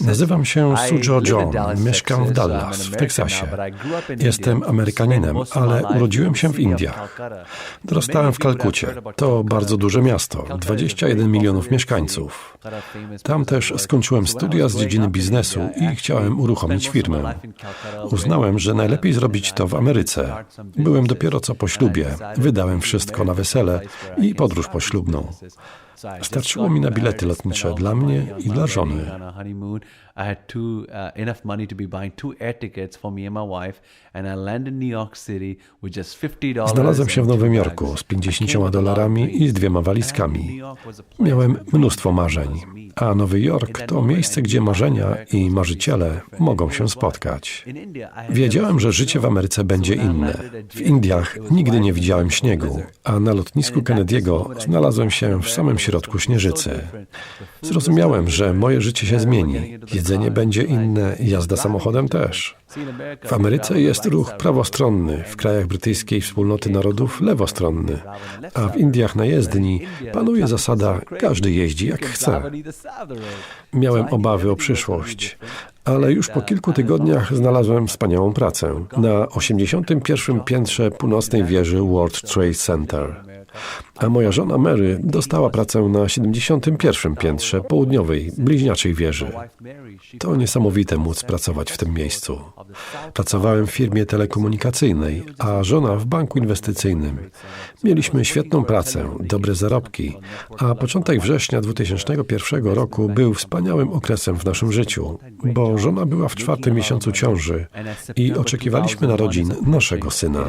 Nazywam się Sujo John. Mieszkam w Dallas, w Teksasie. Jestem Amerykaninem, ale urodziłem się w Indiach. Dorastałem w Kalkucie. To bardzo duże miasto, 21 milionów mieszkańców. Tam też skończyłem studia z dziedziny biznesu i chciałem uruchomić firmę. Uznałem, że najlepiej zrobić to w Ameryce. Byłem dopiero co po ślubie. Wydałem wszystko na wesele i podróż poślubną. Starczyło mi na bilety lotnicze dla mnie i dla żony. Uh, enough money to be buying two air tickets for me and my wife, and I landed in New York City with just 50 dollars. Znalazłem się w Nowym Jorku z 50 dolarami i z dwiema walizkami. Miałem mnóstwo marzeń, a Nowy Jork to miejsce, gdzie marzenia i marzyciele mogą się spotkać. Wiedziałem, że życie w Ameryce będzie inne. W Indiach nigdy nie widziałem śniegu, a na lotnisku Kennedy'ego znalazłem się w samym środku śnieżycy. Zrozumiałem, że moje życie się zmieni. Jedzenie będzie inne, jazda samochodem też. W Ameryce jest ruch prawostronny, w krajach brytyjskiej wspólnoty narodów lewostronny, a w Indiach na jezdni panuje zasada każdy jeździ jak chce. Miałem obawy o przyszłość, ale już po kilku tygodniach znalazłem wspaniałą pracę na 81. piętrze północnej wieży World Trade Center. A moja żona Mary dostała pracę na 71. piętrze południowej, bliźniaczej wieży. To niesamowite móc pracować w tym miejscu. Pracowałem w firmie telekomunikacyjnej, a żona w banku inwestycyjnym. Mieliśmy świetną pracę, dobre zarobki, a początek września 2001 roku był wspaniałym okresem w naszym życiu, bo żona była w czwartym miesiącu ciąży i oczekiwaliśmy narodzin naszego syna.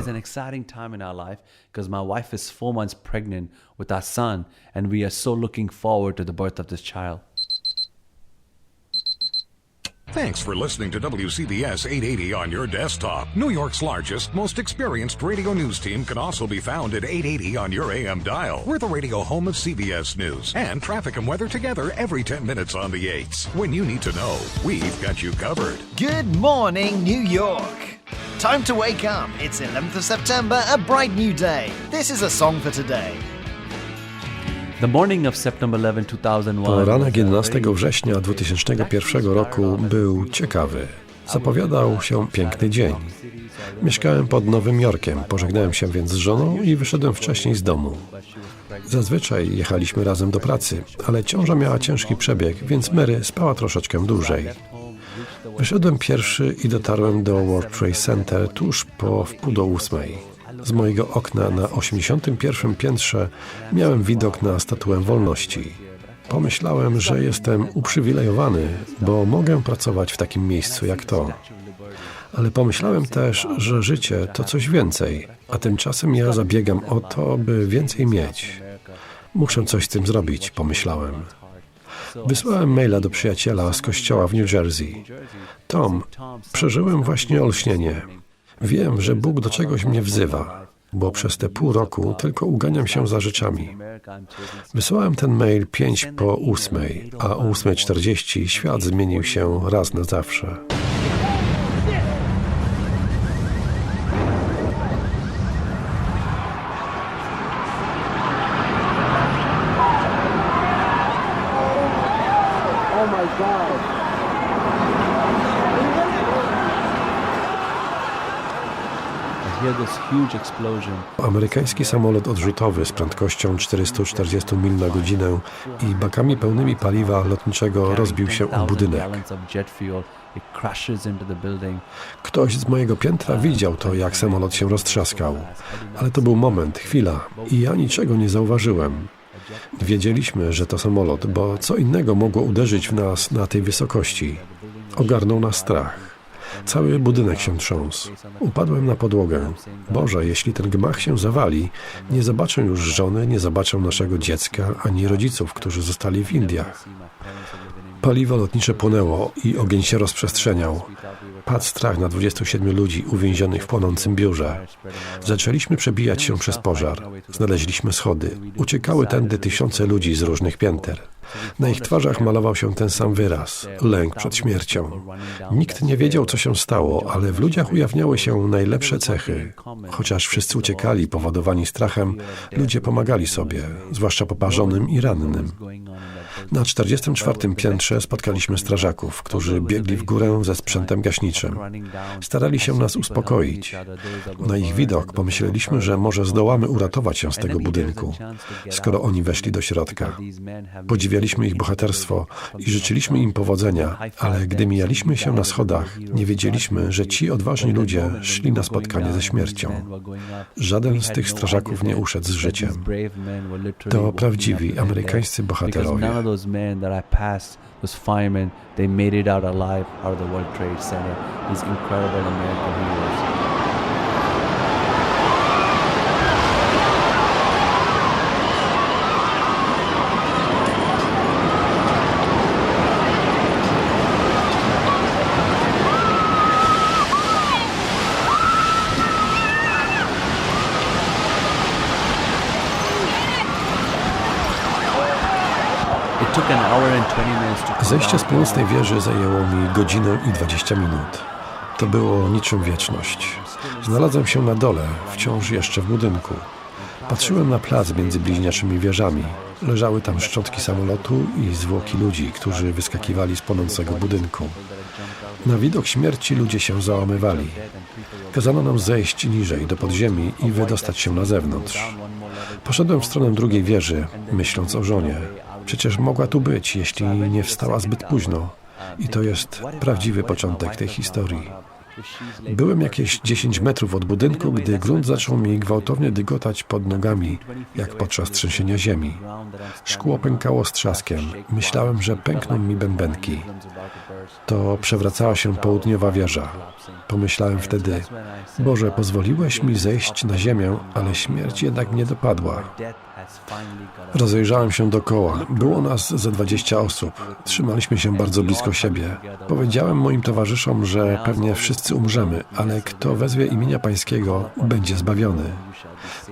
With our son, and we are so looking forward to the birth of this child. Thanks for listening to WCBS 880 on your desktop. New York's largest, most experienced radio news team can also be found at 880 on your AM dial. We're the radio home of CBS News and traffic and weather together every 10 minutes on the 8s. When you need to know, we've got you covered. Good morning, New York. Time to wake up. It's 11th of September, a bright new day. This is a song for today. Poranek 11 września 2001 roku był ciekawy. Zapowiadał się piękny dzień. Mieszkałem pod Nowym Jorkiem, pożegnałem się więc z żoną i wyszedłem wcześniej z domu. Zazwyczaj jechaliśmy razem do pracy, ale ciąża miała ciężki przebieg, więc Mary spała troszeczkę dłużej. Wyszedłem pierwszy i dotarłem do World Trade Center tuż po wpół do ósmej. Z mojego okna na 81. piętrze miałem widok na statuę wolności. Pomyślałem, że jestem uprzywilejowany, bo mogę pracować w takim miejscu jak to. Ale pomyślałem też, że życie to coś więcej, a tymczasem ja zabiegam o to, by więcej mieć. Muszę coś z tym zrobić, pomyślałem. Wysłałem maila do przyjaciela z kościoła w New Jersey. Tom, przeżyłem właśnie olśnienie. Wiem, że Bóg do czegoś mnie wzywa, bo przez te pół roku tylko uganiam się za rzeczami. Wysłałem ten mail pięć po ósmej, a o ósmej czterdzieści świat zmienił się raz na zawsze. Amerykański samolot odrzutowy z prędkością 440 mil na godzinę i bakami pełnymi paliwa lotniczego rozbił się o budynek. Ktoś z mojego piętra widział to, jak samolot się roztrzaskał. Ale to był moment, chwila i ja niczego nie zauważyłem. Wiedzieliśmy, że to samolot, bo co innego mogło uderzyć w nas na tej wysokości. Ogarnął nas strach. Cały budynek się trząsł. Upadłem na podłogę. Boże, jeśli ten gmach się zawali, nie zobaczę już żony, nie zobaczę naszego dziecka, ani rodziców, którzy zostali w Indiach. Paliwo lotnicze płonęło i ogień się rozprzestrzeniał. Padł strach na 27 ludzi uwięzionych w płonącym biurze. Zaczęliśmy przebijać się przez pożar. Znaleźliśmy schody. Uciekały tędy tysiące ludzi z różnych pięter. Na ich twarzach malował się ten sam wyraz lęk przed śmiercią. Nikt nie wiedział, co się stało, ale w ludziach ujawniały się najlepsze cechy. Chociaż wszyscy uciekali, powodowani strachem, ludzie pomagali sobie, zwłaszcza poparzonym i rannym. Na 44. piętrze spotkaliśmy strażaków, którzy biegli w górę ze sprzętem gaśniczym. Starali się nas uspokoić. Na ich widok pomyśleliśmy, że może zdołamy uratować się z tego budynku, skoro oni weszli do środka. Podziwialiśmy ich bohaterstwo i życzyliśmy im powodzenia, ale gdy mijaliśmy się na schodach, nie wiedzieliśmy, że ci odważni ludzie szli na spotkanie ze śmiercią. Żaden z tych strażaków nie uszedł z życiem. To prawdziwi amerykańscy bohaterowie. Those men that I passed, those firemen, they made it out alive out of the World Trade Center. These incredible American heroes. Zejście z północnej wieży zajęło mi godzinę i 20 minut. To było niczym wieczność. Znalazłem się na dole, wciąż jeszcze w budynku. Patrzyłem na plac między bliźniaczymi wieżami. Leżały tam szczątki samolotu i zwłoki ludzi, którzy wyskakiwali z płonącego budynku. Na widok śmierci ludzie się załamywali. Kazano nam zejść niżej do podziemi i wydostać się na zewnątrz. Poszedłem w stronę drugiej wieży, myśląc o żonie. Przecież mogła tu być, jeśli nie wstała zbyt późno. I to jest prawdziwy początek tej historii. Byłem jakieś 10 metrów od budynku, gdy grunt zaczął mi gwałtownie dygotać pod nogami, jak podczas trzęsienia ziemi. Szkło pękało z trzaskiem. Myślałem, że pękną mi bębenki. To przewracała się południowa wieża. Pomyślałem wtedy, Boże, pozwoliłeś mi zejść na ziemię, ale śmierć jednak mnie dopadła. Rozejrzałem się dokoła. Było nas ze dwadzieścia osób. Trzymaliśmy się bardzo blisko siebie. Powiedziałem moim towarzyszom, że pewnie wszyscy umrzemy, ale kto wezwie imienia Pańskiego, będzie zbawiony.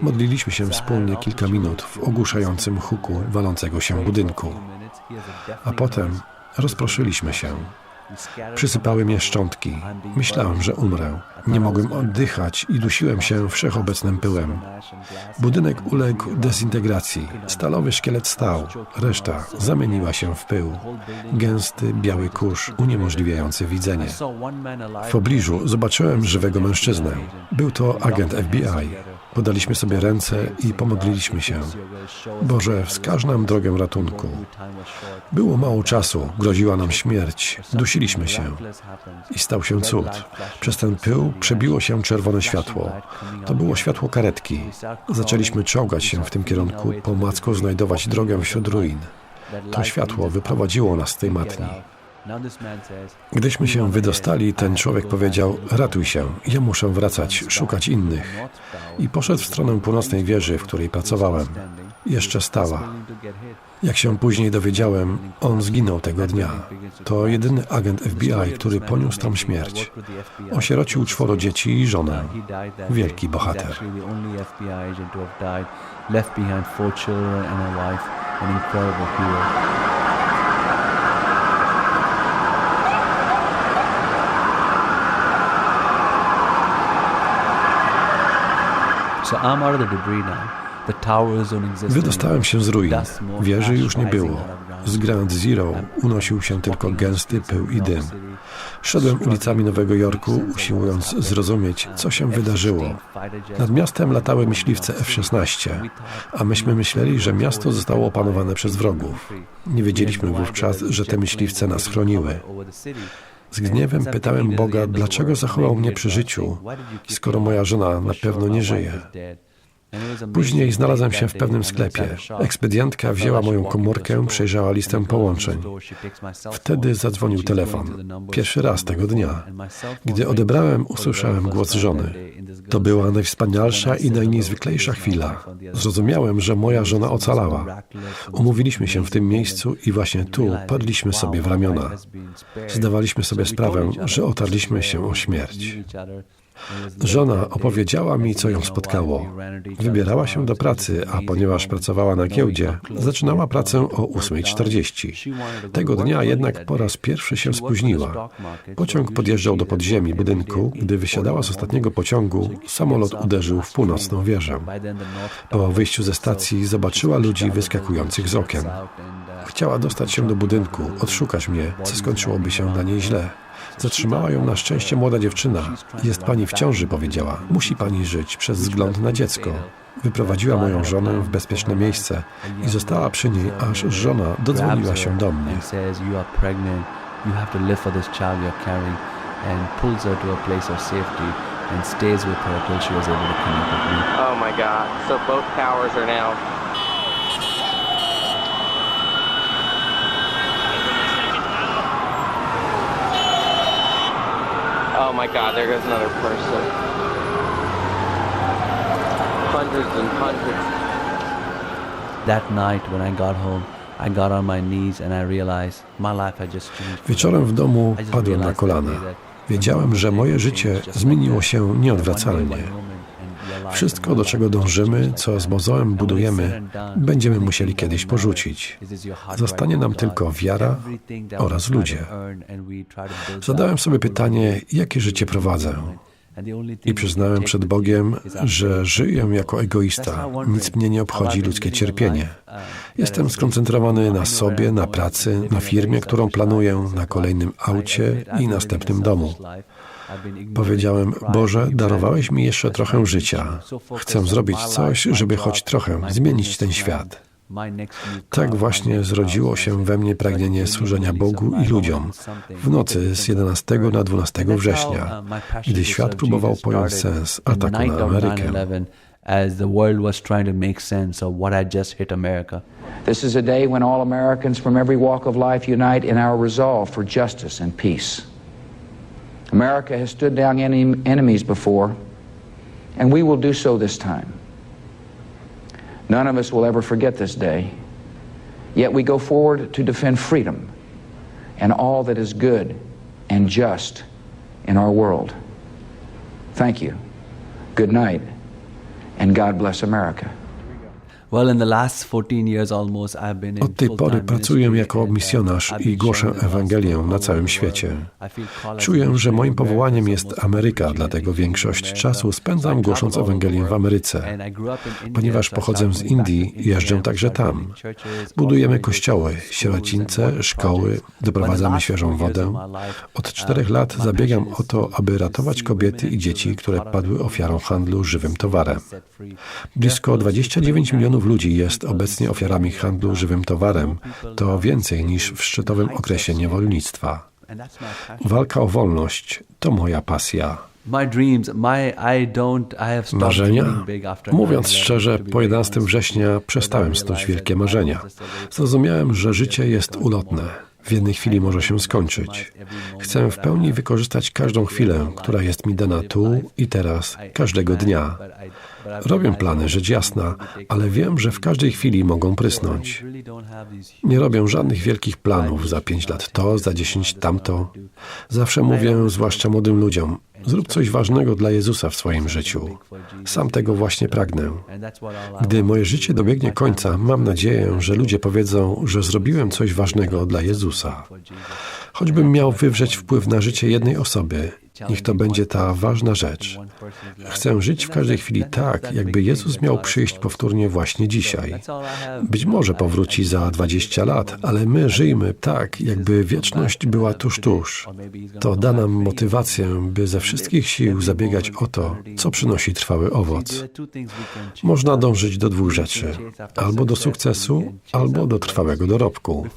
Modliliśmy się wspólnie kilka minut w ogłuszającym huku walącego się budynku. A potem rozproszyliśmy się. Przysypały mnie szczątki. Myślałem, że umrę. Nie mogłem oddychać i dusiłem się wszechobecnym pyłem. Budynek uległ dezintegracji. Stalowy szkielet stał. Reszta zamieniła się w pył. Gęsty, biały kurz uniemożliwiający widzenie. W pobliżu zobaczyłem żywego mężczyznę. Był to agent FBI. Podaliśmy sobie ręce i pomodliliśmy się. Boże, wskaż nam drogę ratunku. Było mało czasu, groziła nam śmierć. Dusiliśmy się. I stał się cud. Przez ten pył przebiło się czerwone światło. To było światło karetki. Zaczęliśmy czołgać się w tym kierunku, po macku znajdować drogę wśród ruin. To światło wyprowadziło nas z tej matni. Gdyśmy się wydostali, ten człowiek powiedział: Ratuj się, ja muszę wracać, szukać innych. I poszedł w stronę północnej wieży, w której pracowałem. Jeszcze stała. Jak się później dowiedziałem, on zginął tego dnia. To jedyny agent FBI, który poniósł tam śmierć. Osierocił czworo dzieci i żonę. Wielki bohater. Left behind four children and a wife, an incredible hero. Wydostałem się z ruin. Wieży już nie było. Z Grand Zero unosił się tylko gęsty pył i dym. Szedłem ulicami Nowego Jorku, usiłując zrozumieć, co się wydarzyło. Nad miastem latały myśliwce F-16, a myśmy myśleli, że miasto zostało opanowane przez wrogów. Nie wiedzieliśmy wówczas, że te myśliwce nas chroniły. Z gniewem pytałem Boga, dlaczego zachował mnie przy życiu, skoro moja żona na pewno nie żyje. Później znalazłem się w pewnym sklepie. Ekspedientka wzięła moją komórkę, przejrzała listę połączeń. Wtedy zadzwonił telefon. Pierwszy raz tego dnia. Gdy odebrałem, usłyszałem głos żony. To była najwspanialsza i najniezwyklejsza chwila. Zrozumiałem, że moja żona ocalała. Umówiliśmy się w tym miejscu i właśnie tu padliśmy sobie w ramiona. Zdawaliśmy sobie sprawę, że otarliśmy się o śmierć. Żona opowiedziała mi, co ją spotkało. Wybierała się do pracy, a ponieważ pracowała na giełdzie, zaczynała pracę o 8.40. Tego dnia jednak po raz pierwszy się spóźniła. Pociąg podjeżdżał do podziemi budynku. Gdy wysiadała z ostatniego pociągu, samolot uderzył w północną wieżę. Po wyjściu ze stacji zobaczyła ludzi wyskakujących z okien. Chciała dostać się do budynku, odszukać mnie, co skończyłoby się dla niej źle. Zatrzymała ją na szczęście młoda dziewczyna. Jest pani w ciąży, powiedziała. Musi pani żyć przez wzgląd na dziecko. Wyprowadziła moją żonę w bezpieczne miejsce i została przy niej, aż żona dodzwoniła się do mnie. and stays with her till she was able to connect with me. Oh my God. So both towers are now my god, there goes another person. Hundreds and hundreds. That night when I got home, I got on my knees and I realized my life had just changed. Wieczorem w domu padłem na kolana. Wiedziałem, że moje życie zmieniło się nieodwracalnie. Wszystko, do czego dążymy, co z mozołem budujemy, będziemy musieli kiedyś porzucić. Zostanie nam tylko wiara oraz ludzie. Zadałem sobie pytanie, jakie życie prowadzę. I przyznałem przed Bogiem, że żyję jako egoista. Nic mnie nie obchodzi ludzkie cierpienie. Jestem skoncentrowany na sobie, na pracy, na firmie, którą planuję, na kolejnym aucie i następnym domu. Powiedziałem, Boże, darowałeś mi jeszcze trochę życia. Chcę zrobić coś, żeby choć trochę zmienić ten świat. Tak właśnie zrodziło się we mnie pragnienie służenia Bogu i ludziom w nocy z 11 na 12 września, gdy świat próbował pojąć sens ataku na Amerykę. as the world was trying to make sense of what had just hit America. This is a day when all Americans from every walk of life unite in our resolve for justice and peace. America has stood down any enemies before, and we will do so this time. None of us will ever forget this day. Yet we go forward to defend freedom and all that is good and just in our world. Thank you. Good night, and God bless America. Od tej pory pracuję jako misjonarz i głoszę Ewangelię na całym świecie. Czuję, że moim powołaniem jest Ameryka, dlatego większość czasu spędzam głosząc Ewangelię w Ameryce. Ponieważ pochodzę z Indii, jeżdżę także tam. Budujemy kościoły, sierocińce, szkoły, doprowadzamy świeżą wodę. Od czterech lat zabiegam o to, aby ratować kobiety i dzieci, które padły ofiarą handlu żywym towarem. Blisko 29 milionów milionów ludzi jest obecnie ofiarami handlu żywym towarem. To więcej niż w szczytowym okresie niewolnictwa. Walka o wolność to moja pasja. Marzenia? Mówiąc szczerze, po 11 września przestałem snuć wielkie marzenia. Zrozumiałem, że życie jest ulotne. W jednej chwili może się skończyć. Chcę w pełni wykorzystać każdą chwilę, która jest mi dana tu i teraz, każdego dnia. Robię plany, rzecz jasna, ale wiem, że w każdej chwili mogą prysnąć. Nie robię żadnych wielkich planów za pięć lat to, za dziesięć tamto. Zawsze mówię, zwłaszcza młodym ludziom, Zrób coś ważnego dla Jezusa w swoim życiu. Sam tego właśnie pragnę. Gdy moje życie dobiegnie końca, mam nadzieję, że ludzie powiedzą, że zrobiłem coś ważnego dla Jezusa. Choćbym miał wywrzeć wpływ na życie jednej osoby, Niech to będzie ta ważna rzecz. Chcę żyć w każdej chwili tak, jakby Jezus miał przyjść powtórnie właśnie dzisiaj. Być może powróci za 20 lat, ale my żyjmy tak, jakby wieczność była tuż, tuż. To da nam motywację, by ze wszystkich sił zabiegać o to, co przynosi trwały owoc. Można dążyć do dwóch rzeczy: albo do sukcesu, albo do trwałego dorobku.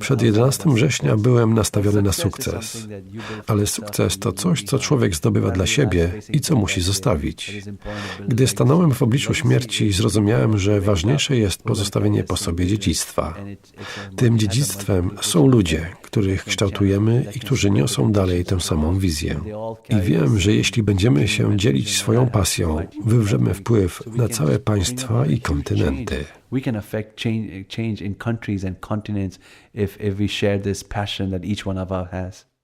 Przed 11 września byłem nastawiony na sukces, ale sukces to coś, co człowiek zdobywa dla siebie i co musi zostawić. Gdy stanąłem w obliczu śmierci, zrozumiałem, że ważniejsze jest pozostawienie po sobie dziedzictwa. Tym dziedzictwem są ludzie, których kształtujemy i którzy niosą dalej tę samą wizję. I wiem, że jeśli będziemy się dzielić swoją pasją, wywrzemy wpływ na całe państwa i kontynenty. We can affect change, change in countries and continents if, if we share this passion that each one of us has.